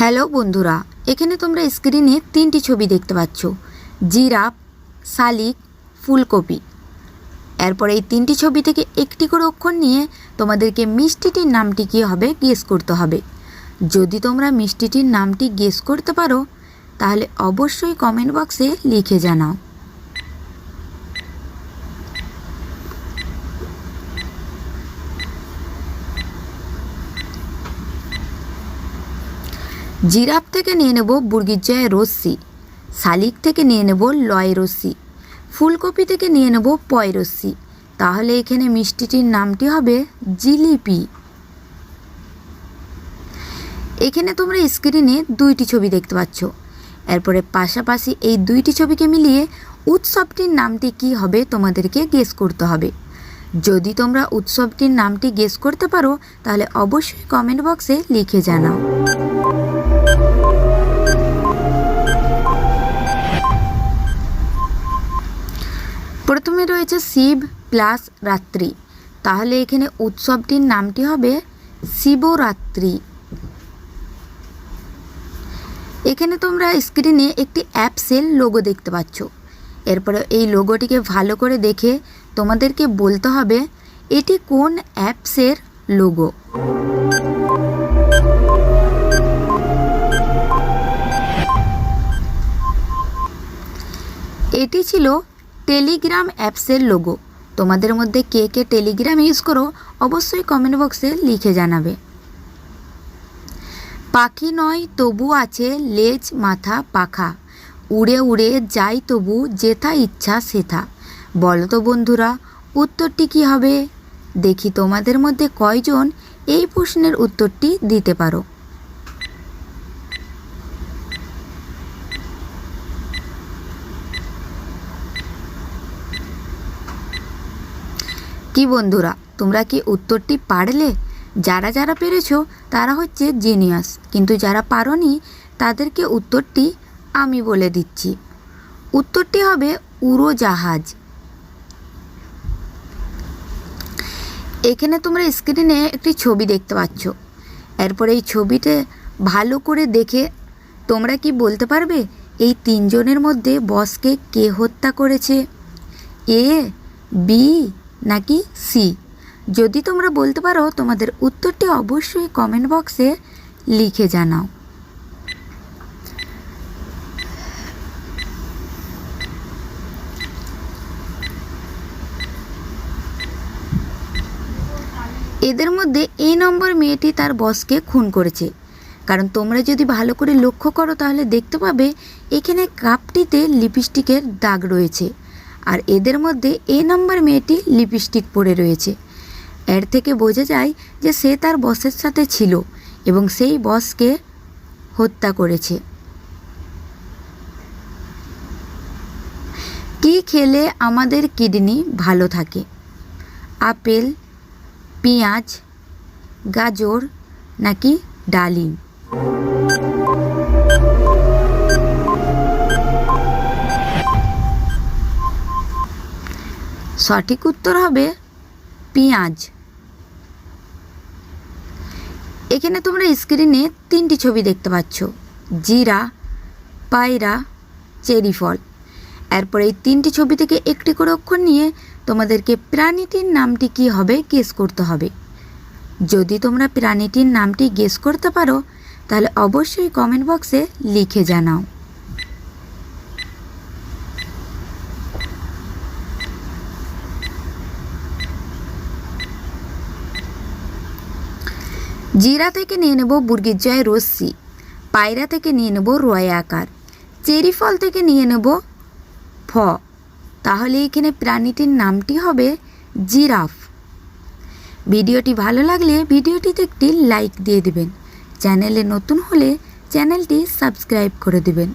Hello বন্ধুরা, এখানে তোমরা স্ক্রিনে তিনটি ছবি দেখতে পাচ্ছ। জিরাফ, শালিক, ফুলকপি। এরপর এই তিনটি ছবি থেকে একটি করে অক্ষর নিয়ে তোমাদেরকে মিষ্টিটির নামটি কী হবে গেস করতে হবে। যদি তোমরা মিষ্টিটির নামটি গেস করতে পারো, তাহলে অবশ্যই কমেন্ট বক্সে লিখে জানাও। জিরাফ থেকে নিয়ে নেব বুর্গির জয় রশ্মি শালিক থেকে নিয়ে নেব লয় রশ্মি ফুলকপি থেকে নিয়ে নেব পয় রশ্মি তাহলে এখানে মিষ্টিটির নামটি হবে জিলিপি। এখানে তোমরা স্ক্রিনে দুইটি ছবি দেখতে পাচ্ছ। এরপরে পাশাপাশি এই দুইটি ছবিকে মিলিয়ে উৎসবটির নামটি কি হবে তোমাদেরকে গেস করতে হবে। যদি তোমরা উৎসবটির নামটি গেস করতে পারো, তাহলে অবশ্যই কমেন্ট বক্সে লিখে জানাও। প্রথমে রয়েছে শিব প্লাস রাত্রি। তাহলে এখানে উৎসবটির নামটি হবে শিবরাত্রি। এখানে তোমরা স্ক্রিনে একটি অ্যাপসের লোগো দেখতে পাচ্ছ। এরপরে এই লোগোটিকে ভালো করে দেখে তোমাদেরকে বলতে হবে, এটি কোন অ্যাপসের লোগো এটি ছিল টেলিগ্রাম অ্যাপসের লোগো তোমাদের মধ্যে কে কে টেলিগ্রাম ইউজ করো, অবশ্যই কমেন্ট বক্সে লিখে জানাবে। পাখি নয়, তবু আছে লেজ, মাথা, পাখা। উড়ে উড়ে যাই তবু যেথা ইচ্ছা সেথা। বলো তো বন্ধুরা, উত্তরটি কি হবে? দেখি তোমাদের মধ্যে কয়জন এই প্রশ্নের উত্তরটি দিতে পারো। কি বন্ধুরা, তোমরা কি উত্তরটি পারলে? যারা যারা পেরেছ, তারা হচ্ছে জিনিয়াস। কিন্তু যারা পারোনি, তাদেরকে উত্তরটি আমি বলে দিচ্ছি। উত্তরটি হবে উড়োজাহাজ। এখানে তোমরা স্ক্রিনে একটি ছবি দেখতে পাচ্ছ। এরপর এই ছবিতে ভালো করে দেখে তোমরা কি বলতে পারবে? এই তিনজনের মধ্যে বসকে কে হত্যা করেছে? এ, বি নাকি সি যদি তোমরা বলতে পারো, তোমাদের উত্তরটি অবশ্যই কমেন্ট বক্সে লিখে জানাও। এদের মধ্যে এই নম্বর মেয়েটি তার বসকে খুন করেছে। কারণ তোমরা যদি ভালো করে লক্ষ্য করো, তাহলে দেখতে পাবে, এখানে কাপটিতে লিপস্টিকের দাগ রয়েছে। আর এদের মধ্যে এ নম্বর মেয়েটি লিপস্টিক পরে রয়েছে। এর থেকে বোঝা যায় যে সে তার বসের সাথে ছিল এবং সেই বসকে হত্যা করেছে। কি খেলে আমাদের কিডনি ভালো থাকে? আপেল, পেঁয়াজ, গাজর নাকি ডালিম? সঠিক উত্তর হবে পেঁয়াজ। এখানে তোমরা স্ক্রিনে তিনটি ছবি দেখতে পাচ্ছ। জিরা, পায়রা, চেরি ফল। এরপর এই তিনটি ছবি থেকে একটি করে অক্ষর নিয়ে তোমাদেরকে প্রাণীটির নামটি কি হবে গেস করতে হবে। যদি তোমরা প্রাণীটির নামটি গেস করতে পারো, তাহলে অবশ্যই কমেন্ট বক্সে লিখে জানাও। জিরা থেকে নিয়ে নেব বুর্গির জয় রশ্মি পায়রা থেকে নিয়ে নেব রয় আকার, চেরি ফল থেকে নিয়ে নেব ফ। তাহলে এখানে প্রাণীটির নামটি হবে জিরাফ। ভিডিওটি ভালো লাগলে ভিডিওটিতে একটি লাইক দিয়ে দেবেন। চ্যানেলে নতুন হলে চ্যানেলটি সাবস্ক্রাইব করে দিবেন।